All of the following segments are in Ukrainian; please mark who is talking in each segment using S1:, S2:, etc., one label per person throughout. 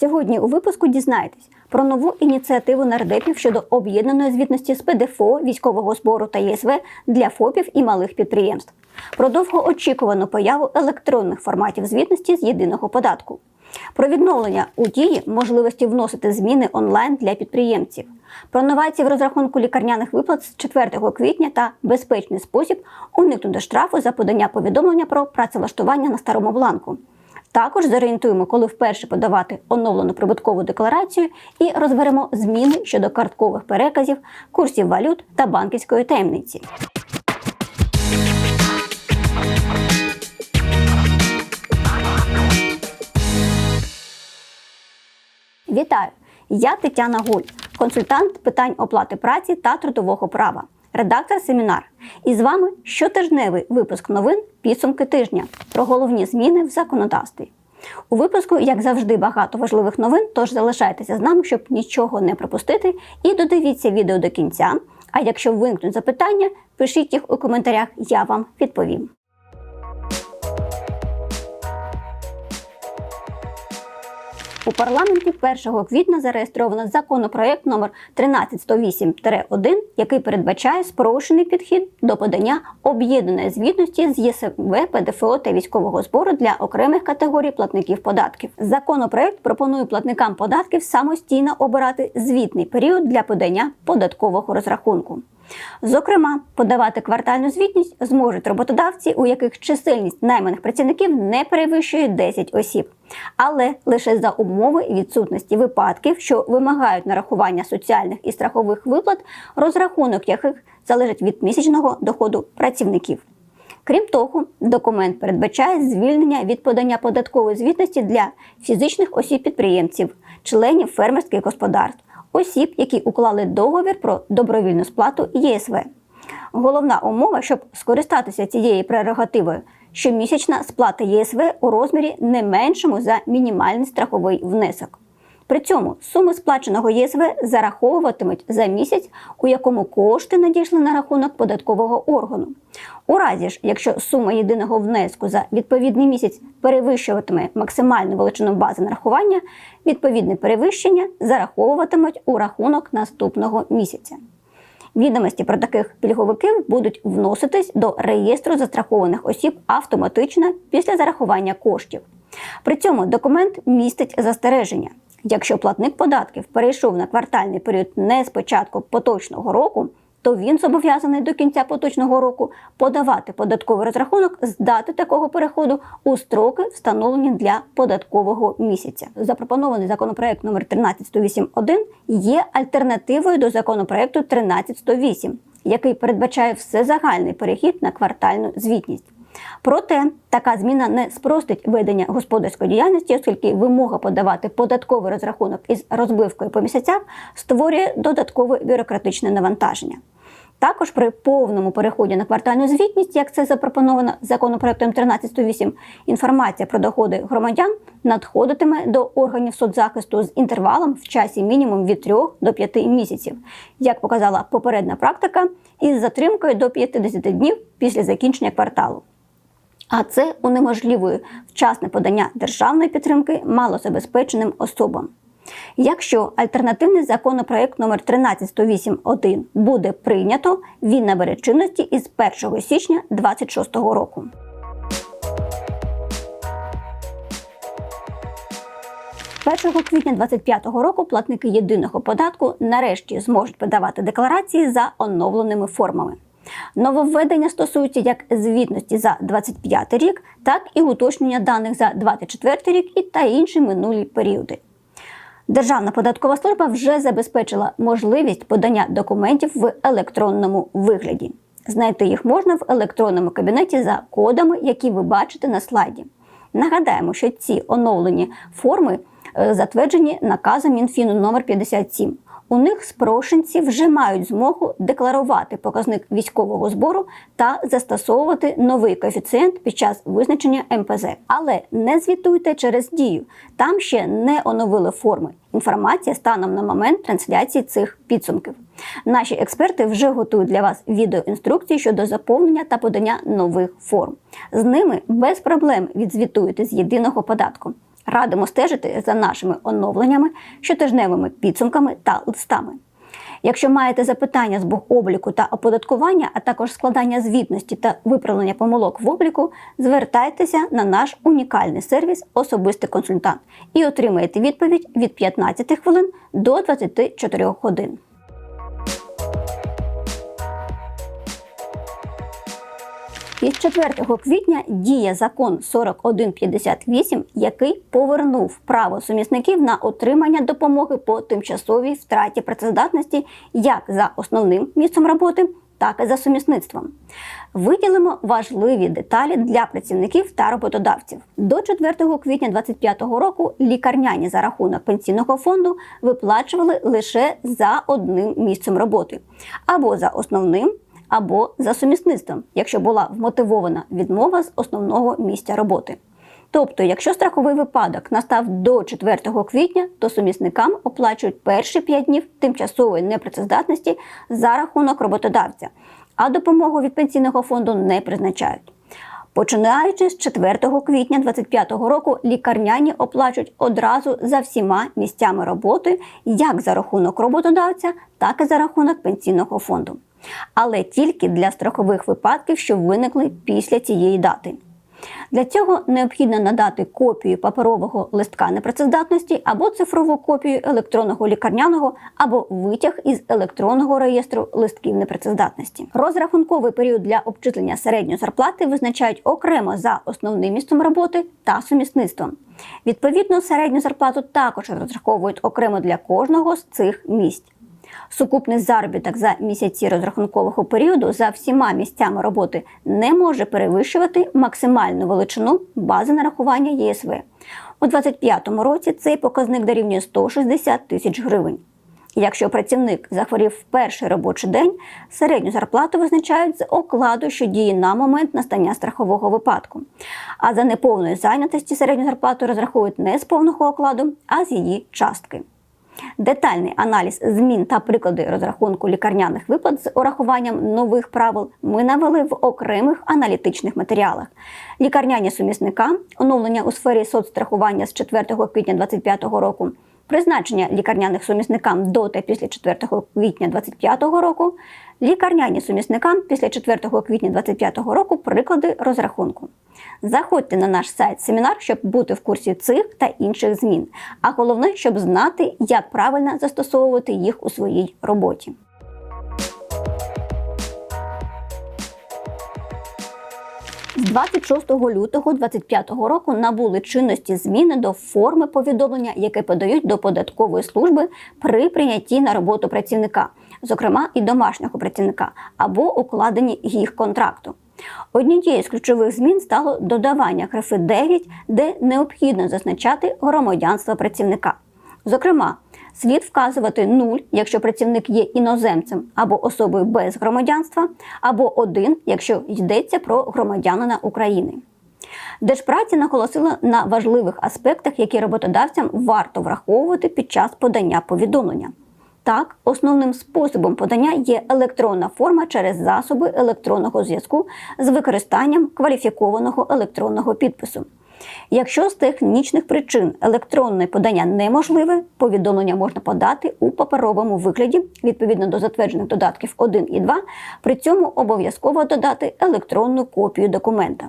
S1: Сьогодні у випуску дізнаєтесь про нову ініціативу нардепів щодо об'єднаної звітності з ПДФО, військового збору та ЄСВ для ФОПів і малих підприємств, про довгоочікувану появу електронних форматів звітності з єдиного податку, про відновлення у дії можливості вносити зміни онлайн для підприємців, про новації в розрахунку лікарняних виплат з 4 квітня та безпечний спосіб уникнути штрафу за подання повідомлення про працевлаштування на старому бланку. Також зорієнтуємо, коли вперше подавати оновлену прибуткову декларацію і розберемо зміни щодо карткових переказів, курсів валют та банківської таємниці. Вітаю! Я Тетяна Гуль, консультант питань оплати праці та трудового права, редактор семінар. І з вами щотижневий випуск новин підсумки тижня про головні зміни в законодавстві. У випуску, як завжди, багато важливих новин, тож залишайтеся з нами, щоб нічого не пропустити, і додивіться відео до кінця. А якщо виникнуть запитання, пишіть їх у коментарях, я вам відповім. У парламенті 1 квітня зареєстровано законопроект номер 13108-1, який передбачає спрощений підхід до подання об'єднаної звітності з ЄСВ, ПДФО та військового збору для окремих категорій платників податків. Законопроект пропонує платникам податків самостійно обирати звітний період для подання податкового розрахунку. Зокрема, подавати квартальну звітність зможуть роботодавці, у яких чисельність найманих працівників не перевищує 10 осіб, але лише за умови відсутності випадків, що вимагають нарахування соціальних і страхових виплат, розрахунок яких залежить від місячного доходу працівників. Крім того, документ передбачає звільнення від подання податкової звітності для фізичних осіб-підприємців, членів фермерських господарств, осіб, які уклали договір про добровільну сплату ЄСВ. Головна умова, щоб скористатися цією прерогативою, щомісячна сплата ЄСВ у розмірі не меншому за мінімальний страховий внесок. При цьому суми сплаченого ЄСВ зараховуватимуть за місяць, у якому кошти надійшли на рахунок податкового органу. У разі ж, якщо сума єдиного внеску за відповідний місяць перевищуватиме максимальну величину бази нарахування, відповідне перевищення зараховуватимуть у рахунок наступного місяця. Відомості про таких пільговиків будуть вноситись до реєстру застрахованих осіб автоматично після зарахування коштів. При цьому документ містить застереження. Якщо платник податків перейшов на квартальний період не з початку поточного року, то він зобов'язаний до кінця поточного року подавати податковий розрахунок з дати такого переходу у строки, встановлені для податкового місяця. Запропонований законопроект номер 13108.1 є альтернативою до законопроекту 13108, який передбачає всезагальний перехід на квартальну звітність. Проте така зміна не спростить ведення господарської діяльності, оскільки вимога подавати податковий розрахунок із розбивкою по місяцях створює додаткове бюрократичне навантаження. Також при повному переході на квартальну звітність, як це запропоновано законопроектом 1308, інформація про доходи громадян надходитиме до органів соцзахисту з інтервалом в часі мінімум від 3 до 5 місяців, як показала попередня практика, із затримкою до 50 днів після закінчення кварталу. А це унеможливує вчасне подання державної підтримки малозабезпеченим особам. Якщо альтернативний законопроект номер 13108.1 буде прийнято, він набере чинності із 1 січня 2026 року. Першого квітня 2025 року платники єдиного податку нарешті зможуть подавати декларації за оновленими формами. Нововведення стосуються як звітності за 25 рік, так і уточнення даних за 24 рік і та інші минулі періоди. Державна податкова служба вже забезпечила можливість подання документів в електронному вигляді. Знайти їх можна в електронному кабінеті за кодами, які ви бачите на слайді. Нагадаємо, що ці оновлені форми е, затверджені наказом Мінфіну номер 57 у них спрошенці вже мають змогу декларувати показник військового збору та застосовувати новий коефіцієнт під час визначення МПЗ. Але не звітуйте через дію. Там ще не оновили форми. Інформація станом на момент трансляції цих підсумків. Наші експерти вже готують для вас відеоінструкції щодо заповнення та подання нових форм. З ними без проблем відзвітуєте з єдиного податку. Радимо стежити за нашими оновленнями, щотижневими підсумками та листами. Якщо маєте запитання з бухобліку та оподаткування, а також складання звітності та виправлення помилок в обліку, звертайтеся на наш унікальний сервіс Особистий консультант і отримаєте відповідь від 15 хвилин до 24 годин. Із 4 квітня діє закон 4158, який повернув право сумісників на отримання допомоги по тимчасовій втраті працездатності як за основним місцем роботи, так і за сумісництвом. Виділимо важливі деталі для працівників та роботодавців. До 4 квітня 2025 року лікарняні за рахунок пенсійного фонду виплачували лише за одним місцем роботи або за основним або за сумісництвом, якщо була вмотивована відмова з основного місця роботи. Тобто, якщо страховий випадок настав до 4 квітня, то сумісникам оплачують перші 5 днів тимчасової непрацездатності за рахунок роботодавця, а допомогу від пенсійного фонду не призначають. Починаючи з 4 квітня 2025 року, лікарняні оплачують одразу за всіма місцями роботи, як за рахунок роботодавця, так і за рахунок пенсійного фонду але тільки для страхових випадків, що виникли після цієї дати. Для цього необхідно надати копію паперового листка непрацездатності або цифрову копію електронного лікарняного, або витяг із електронного реєстру листків непрацездатності. Розрахунковий період для обчислення середньої зарплати визначають окремо за основним місцем роботи та сумісництвом. Відповідно, середню зарплату також розраховують окремо для кожного з цих місць. Сукупний заробіток за місяці розрахункового періоду за всіма місцями роботи не може перевищувати максимальну величину бази нарахування ЄСВ. У 2025 році цей показник дорівнює 160 тисяч гривень. Якщо працівник захворів в перший робочий день, середню зарплату визначають з окладу, що діє на момент настання страхового випадку. А за неповної зайнятості середню зарплату розраховують не з повного окладу, а з її частки. Детальний аналіз змін та приклади розрахунку лікарняних виплат з урахуванням нових правил ми навели в окремих аналітичних матеріалах. Лікарняні сумісника, оновлення у сфері соцстрахування з 4 квітня 2025 року, призначення лікарняних сумісникам до та після 4 квітня 2025 року, лікарняні сумісникам після 4 квітня 2025 року приклади розрахунку. Заходьте на наш сайт семінар, щоб бути в курсі цих та інших змін. А головне, щоб знати, як правильно застосовувати їх у своїй роботі. З 26 лютого 2025 року набули чинності зміни до форми повідомлення, яке подають до податкової служби при прийнятті на роботу працівника, зокрема і домашнього працівника, або укладенні їх контракту. Однією з ключових змін стало додавання графи 9, де необхідно зазначати громадянство працівника. Зокрема, слід вказувати 0, якщо працівник є іноземцем або особою без громадянства, або 1, якщо йдеться про громадянина України. Держпраці наголосила на важливих аспектах, які роботодавцям варто враховувати під час подання повідомлення. Так, основним способом подання є електронна форма через засоби електронного зв'язку з використанням кваліфікованого електронного підпису. Якщо з технічних причин електронне подання неможливе, повідомлення можна подати у паперовому вигляді відповідно до затверджених додатків 1 і 2, при цьому обов'язково додати електронну копію документа.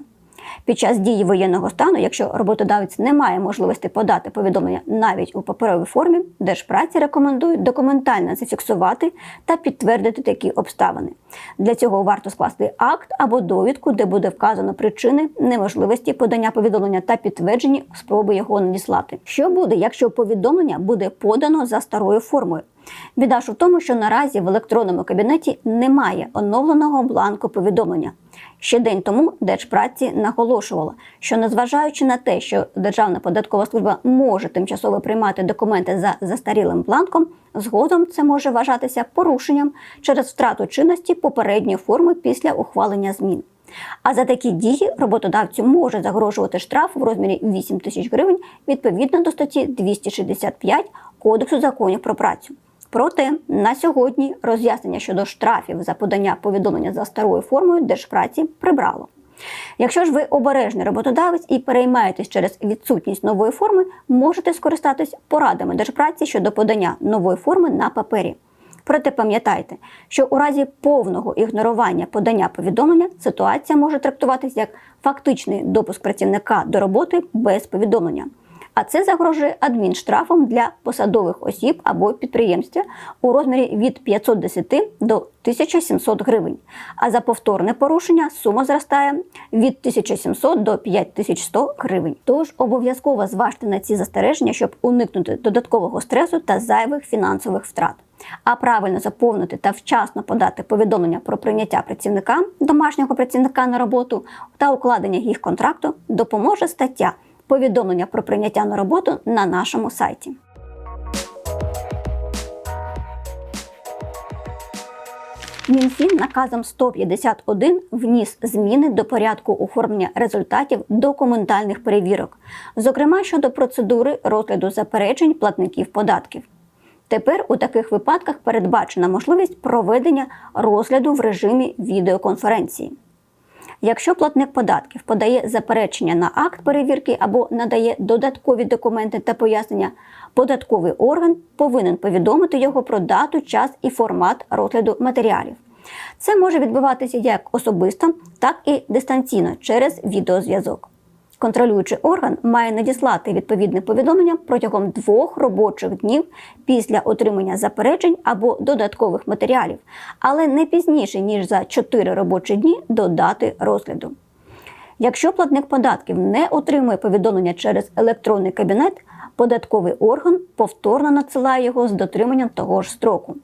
S1: Під час дії воєнного стану, якщо роботодавець не має можливості подати повідомлення навіть у паперовій формі, держпраці рекомендують документально зафіксувати та підтвердити такі обставини. Для цього варто скласти акт або довідку, де буде вказано причини неможливості подання повідомлення та підтверджені спроби його надіслати. Що буде, якщо повідомлення буде подано за старою формою? Біда ж у тому, що наразі в електронному кабінеті немає оновленого бланку повідомлення. Ще день тому Держпраці наголошувала, що незважаючи на те, що Державна податкова служба може тимчасово приймати документи за застарілим бланком, згодом це може вважатися порушенням через втрату чинності попередньої форми після ухвалення змін. А за такі дії роботодавцю може загрожувати штраф в розмірі 8 тисяч гривень відповідно до статті 265 Кодексу законів про працю. Проте на сьогодні роз'яснення щодо штрафів за подання повідомлення за старою формою держпраці прибрало. Якщо ж ви обережний роботодавець і переймаєтесь через відсутність нової форми, можете скористатись порадами держпраці щодо подання нової форми на папері. Проте пам'ятайте, що у разі повного ігнорування подання повідомлення ситуація може трактуватися як фактичний допуск працівника до роботи без повідомлення. А це загрожує адмінштрафом для посадових осіб або підприємств у розмірі від 510 до 1700 гривень. А за повторне порушення сума зростає від 1700 до 5100 гривень. Тож обов'язково зважте на ці застереження, щоб уникнути додаткового стресу та зайвих фінансових втрат. А правильно заповнити та вчасно подати повідомлення про прийняття працівника, домашнього працівника на роботу та укладення їх контракту допоможе стаття повідомлення про прийняття на роботу на нашому сайті. Мінфін наказом 151 вніс зміни до порядку оформлення результатів документальних перевірок, зокрема щодо процедури розгляду заперечень платників податків. Тепер у таких випадках передбачена можливість проведення розгляду в режимі відеоконференції. Якщо платник податків подає заперечення на акт перевірки або надає додаткові документи та пояснення, податковий орган повинен повідомити його про дату, час і формат розгляду матеріалів. Це може відбуватися як особисто, так і дистанційно через відеозв'язок. Контролюючий орган має надіслати відповідне повідомлення протягом двох робочих днів після отримання заперечень або додаткових матеріалів, але не пізніше ніж за 4 робочі дні до дати розгляду. Якщо платник податків не отримує повідомлення через електронний кабінет, податковий орган повторно надсилає його з дотриманням того ж строку.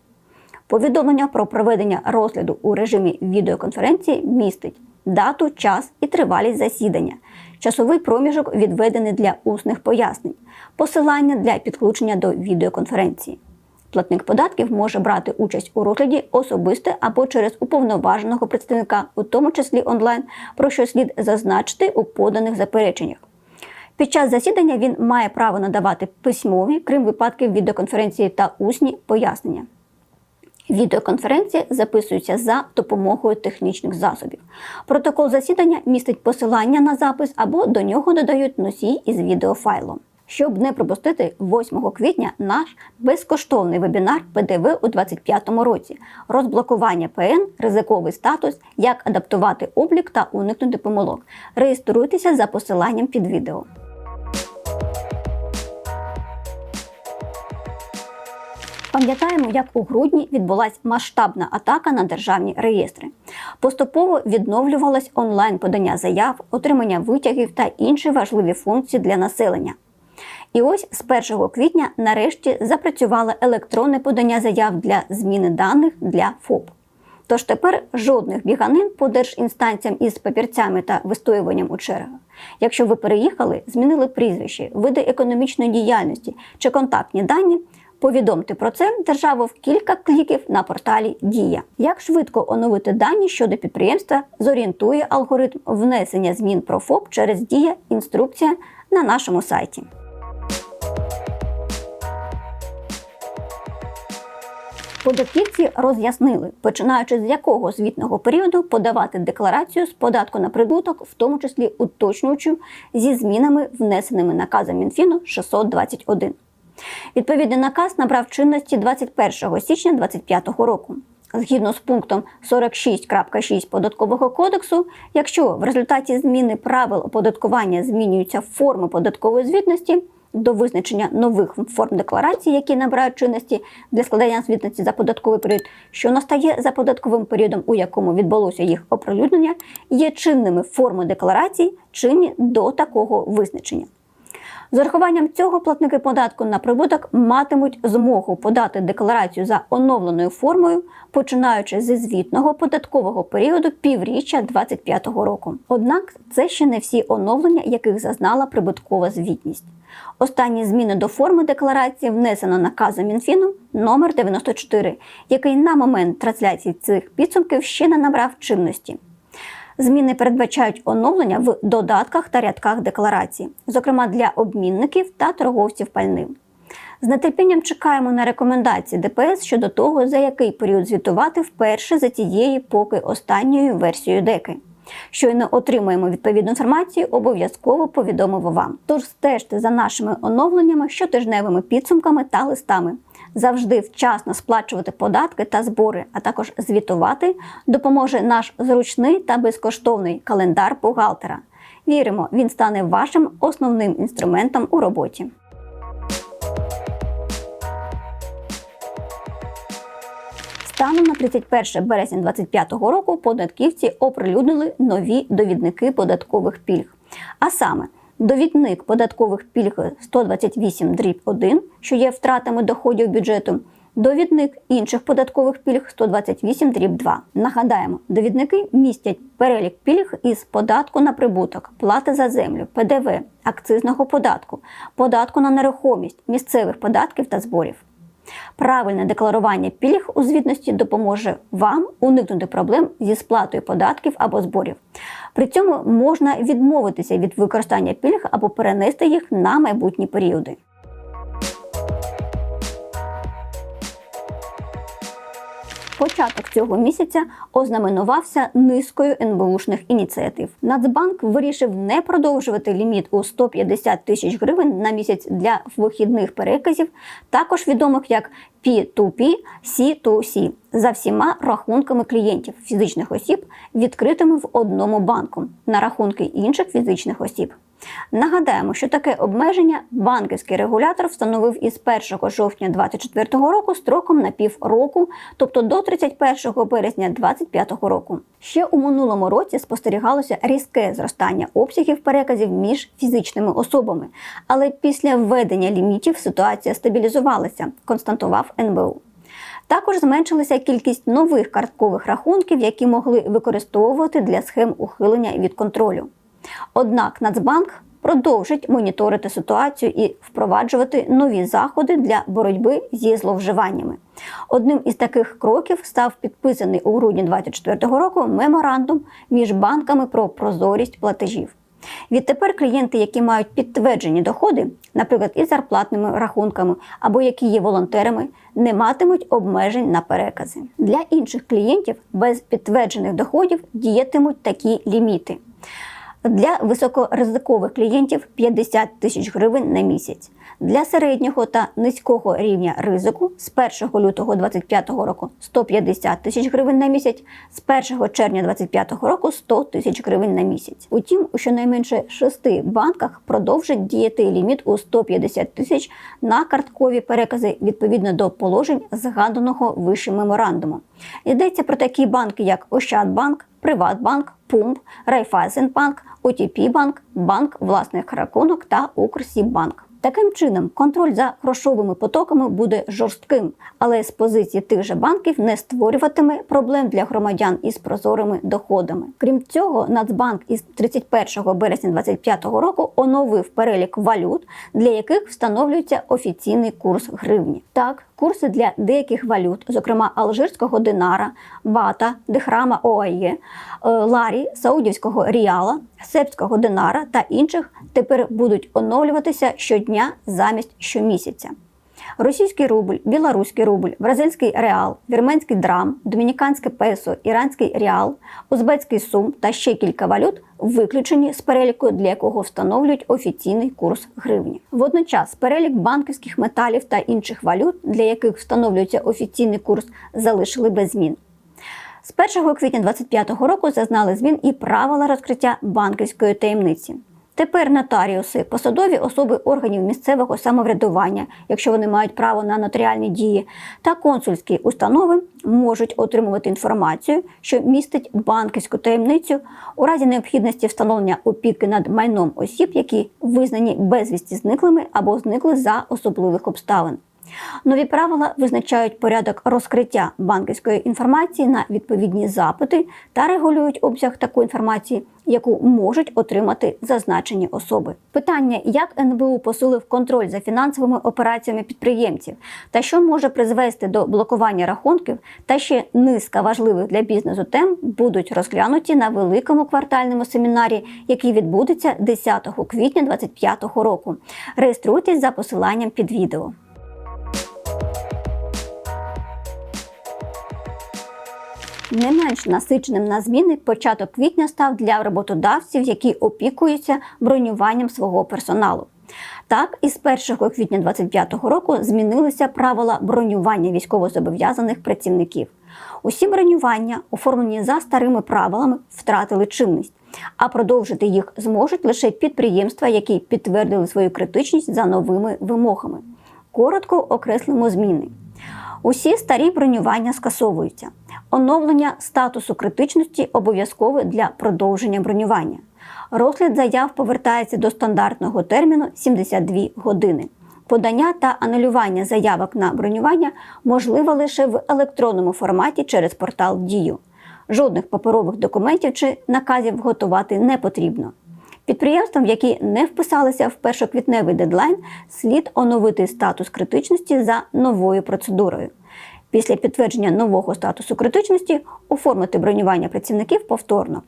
S1: Повідомлення про проведення розгляду у режимі відеоконференції містить дату, час і тривалість засідання, часовий проміжок відведений для усних пояснень, посилання для підключення до відеоконференції. Платник податків може брати участь у розгляді особисто або через уповноваженого представника, у тому числі онлайн, про що слід зазначити у поданих запереченнях. Під час засідання він має право надавати письмові, крім випадків відеоконференції та усні пояснення. Відеоконференція записується за допомогою технічних засобів. Протокол засідання містить посилання на запис або до нього додають носій із відеофайлом. Щоб не пропустити 8 квітня наш безкоштовний вебінар ПДВ у 2025 році, розблокування ПН, ризиковий статус, як адаптувати облік та уникнути помилок. Реєструйтеся за посиланням під відео. Пам'ятаємо, як у грудні відбулася масштабна атака на державні реєстри. Поступово відновлювалось онлайн подання заяв, отримання витягів та інші важливі функції для населення. І ось з 1 квітня нарешті запрацювало електронне подання заяв для зміни даних для ФОП. Тож тепер жодних біганин по держінстанціям із папірцями та вистоюванням у чергах. Якщо ви переїхали, змінили прізвище, види економічної діяльності чи контактні дані, Повідомте про це державу в кілька кліків на порталі Дія. Як швидко оновити дані щодо підприємства, зорієнтує алгоритм внесення змін про ФОП через Дія інструкція на нашому сайті. Податківці роз'яснили, починаючи з якого звітного періоду подавати декларацію з податку на прибуток, в тому числі уточнюючи зі змінами, внесеними наказом Мінфіну 621. Відповідний наказ набрав чинності 21 січня 2025 року. Згідно з пунктом 46.6 податкового кодексу, якщо в результаті зміни правил оподаткування змінюються форми податкової звітності до визначення нових форм декларації, які набирають чинності для складання звітності за податковий період, що настає за податковим періодом, у якому відбулося їх оприлюднення, є чинними форми декларацій, чинні до такого визначення. З урахуванням цього платники податку на прибуток матимуть змогу подати декларацію за оновленою формою, починаючи зі звітного податкового періоду півріччя 2025 року. Однак це ще не всі оновлення, яких зазнала прибуткова звітність. Останні зміни до форми декларації внесено наказом Мінфіну номер 94 який на момент трансляції цих підсумків ще не набрав чинності. Зміни передбачають оновлення в додатках та рядках декларації, зокрема для обмінників та торговців пальним. З нетерпінням чекаємо на рекомендації ДПС щодо того, за який період звітувати вперше за тієї поки останньою версією деки. Щойно отримаємо відповідну інформацію, обов'язково повідомимо вам. Тож стежте за нашими оновленнями, щотижневими підсумками та листами. Завжди вчасно сплачувати податки та збори, а також звітувати, допоможе наш зручний та безкоштовний календар бухгалтера. Віримо, він стане вашим основним інструментом у роботі. Станом на 31 березня 2025 року податківці оприлюднили нові довідники податкових пільг. А саме, довідник податкових пільг 128 дріб 1, що є втратами доходів бюджету, довідник інших податкових пільг 128 дріб 2. Нагадаємо, довідники містять перелік пільг із податку на прибуток, плати за землю, ПДВ, акцизного податку, податку на нерухомість, місцевих податків та зборів. Правильне декларування пільг у звітності допоможе вам уникнути проблем зі сплатою податків або зборів. При цьому можна відмовитися від використання пільг або перенести їх на майбутні періоди. Початок цього місяця ознаменувався низкою НБУшних ініціатив. Нацбанк вирішив не продовжувати ліміт у 150 тисяч гривень на місяць для вихідних переказів, також відомих як P2P, C2C, за всіма рахунками клієнтів фізичних осіб, відкритими в одному банку на рахунки інших фізичних осіб. Нагадаємо, що таке обмеження банківський регулятор встановив із 1 жовтня 2024 року строком на півроку, тобто до 31 березня 2025 року. Ще у минулому році спостерігалося різке зростання обсягів переказів між фізичними особами, але після введення лімітів ситуація стабілізувалася, констатував НБУ. Також зменшилася кількість нових карткових рахунків, які могли використовувати для схем ухилення від контролю. Однак Нацбанк продовжить моніторити ситуацію і впроваджувати нові заходи для боротьби зі зловживаннями. Одним із таких кроків став підписаний у грудні 2024 року меморандум між банками про прозорість платежів. Відтепер клієнти, які мають підтверджені доходи, наприклад, із зарплатними рахунками або які є волонтерами, не матимуть обмежень на перекази. Для інших клієнтів без підтверджених доходів діятимуть такі ліміти. Для високоризикових клієнтів 50 тисяч гривень на місяць. Для середнього та низького рівня ризику з 1 лютого 2025 року 150 тисяч гривень на місяць, з 1 червня 2025 року 100 тисяч гривень на місяць. Утім, у щонайменше шести банках продовжить діяти ліміт у 150 тисяч на карткові перекази відповідно до положень згаданого вище меморандуму. Йдеться про такі банки, як Ощадбанк, Приватбанк, Пумп, Райфайзенбанк, ОТП-банк, банк власних рахунок та Укрсібанк. Таким чином, контроль за грошовими потоками буде жорстким, але з позиції тих же банків не створюватиме проблем для громадян із прозорими доходами. Крім цього, Нацбанк із 31 березня 2025 року оновив перелік валют, для яких встановлюється офіційний курс гривні. Так, курси для деяких валют, зокрема алжирського динара, бата, дихрама ОАЄ, е, ларі, саудівського ріала, сербського динара та інших тепер будуть оновлюватися щодня замість щомісяця. Російський рубль, білоруський рубль, бразильський реал, вірменський драм, домініканське песо, іранський реал, узбецький сум та ще кілька валют виключені з переліку, для якого встановлюють офіційний курс гривні. Водночас перелік банківських металів та інших валют, для яких встановлюється офіційний курс, залишили без змін. З 1 квітня 2025 року зазнали змін і правила розкриття банківської таємниці. Тепер нотаріуси, посадові особи органів місцевого самоврядування, якщо вони мають право на нотаріальні дії, та консульські установи можуть отримувати інформацію, що містить банківську таємницю у разі необхідності встановлення опіки над майном осіб, які визнані безвісті зниклими або зникли за особливих обставин. Нові правила визначають порядок розкриття банківської інформації на відповідні запити та регулюють обсяг такої інформації, яку можуть отримати зазначені особи. Питання, як НБУ посилив контроль за фінансовими операціями підприємців, та що може призвести до блокування рахунків, та ще низка важливих для бізнесу тем будуть розглянуті на великому квартальному семінарі, який відбудеться 10 квітня 2025 року. Реєструйтесь за посиланням під відео. Не менш насиченим на зміни початок квітня став для роботодавців, які опікуються бронюванням свого персоналу. Так, із 1 квітня 2025 року змінилися правила бронювання військовозобов'язаних працівників. Усі бронювання, оформлені за старими правилами, втратили чинність, а продовжити їх зможуть лише підприємства, які підтвердили свою критичність за новими вимогами. Коротко окреслимо зміни. Усі старі бронювання скасовуються. Оновлення статусу критичності обов'язкове для продовження бронювання. Розгляд заяв повертається до стандартного терміну 72 години. Подання та анулювання заявок на бронювання можливо лише в електронному форматі через портал Дію. Жодних паперових документів чи наказів готувати не потрібно. Підприємствам, які не вписалися в першоквітневий дедлайн, слід оновити статус критичності за новою процедурою. Після підтвердження нового статусу критичності оформити бронювання працівників повторно.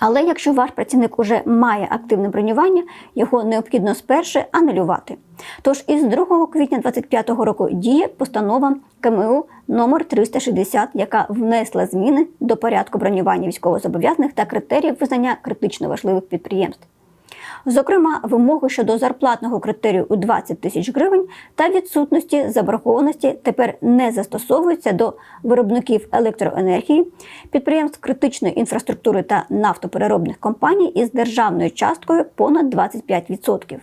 S1: Але якщо ваш працівник уже має активне бронювання, його необхідно спершу анулювати. Тож із 2 квітня 2025 року діє постанова КМУ номер 360, яка внесла зміни до порядку бронювання військовозобов'язаних та критеріїв визнання критично важливих підприємств. Зокрема, вимоги щодо зарплатного критерію у 20 тисяч гривень та відсутності заборгованості тепер не застосовуються до виробників електроенергії, підприємств критичної інфраструктури та нафтопереробних компаній із державною часткою понад 25%.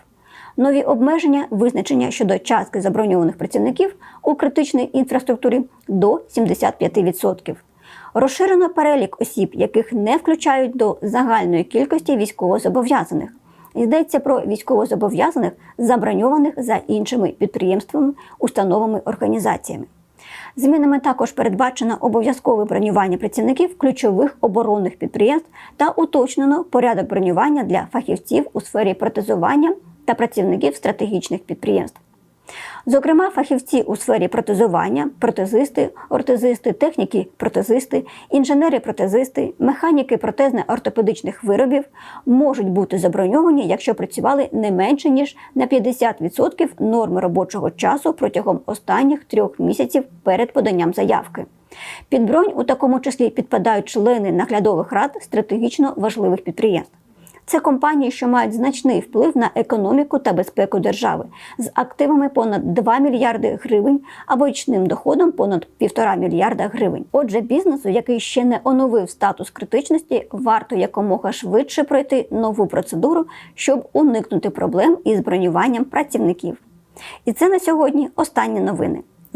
S1: Нові обмеження визначення щодо частки заброньованих працівників у критичній інфраструктурі до 75%. Розширено перелік осіб, яких не включають до загальної кількості військовозобов'язаних. Йдеться про військовозобов'язаних, заброньованих за іншими підприємствами, установами, організаціями. Змінами також передбачено обов'язкове бронювання працівників ключових оборонних підприємств та уточнено порядок бронювання для фахівців у сфері протезування та працівників стратегічних підприємств. Зокрема, фахівці у сфері протезування, протезисти, ортезисти, техніки, протезисти, інженери-протезисти, механіки протезно-ортопедичних виробів можуть бути заброньовані, якщо працювали не менше ніж на 50% норми робочого часу протягом останніх трьох місяців перед поданням заявки. Під бронь у такому числі підпадають члени наглядових рад стратегічно важливих підприємств. Це компанії, що мають значний вплив на економіку та безпеку держави з активами понад 2 мільярди гривень або річним доходом понад 1,5 мільярда гривень. Отже, бізнесу, який ще не оновив статус критичності, варто якомога швидше пройти нову процедуру, щоб уникнути проблем із бронюванням працівників. І це на сьогодні останні новини.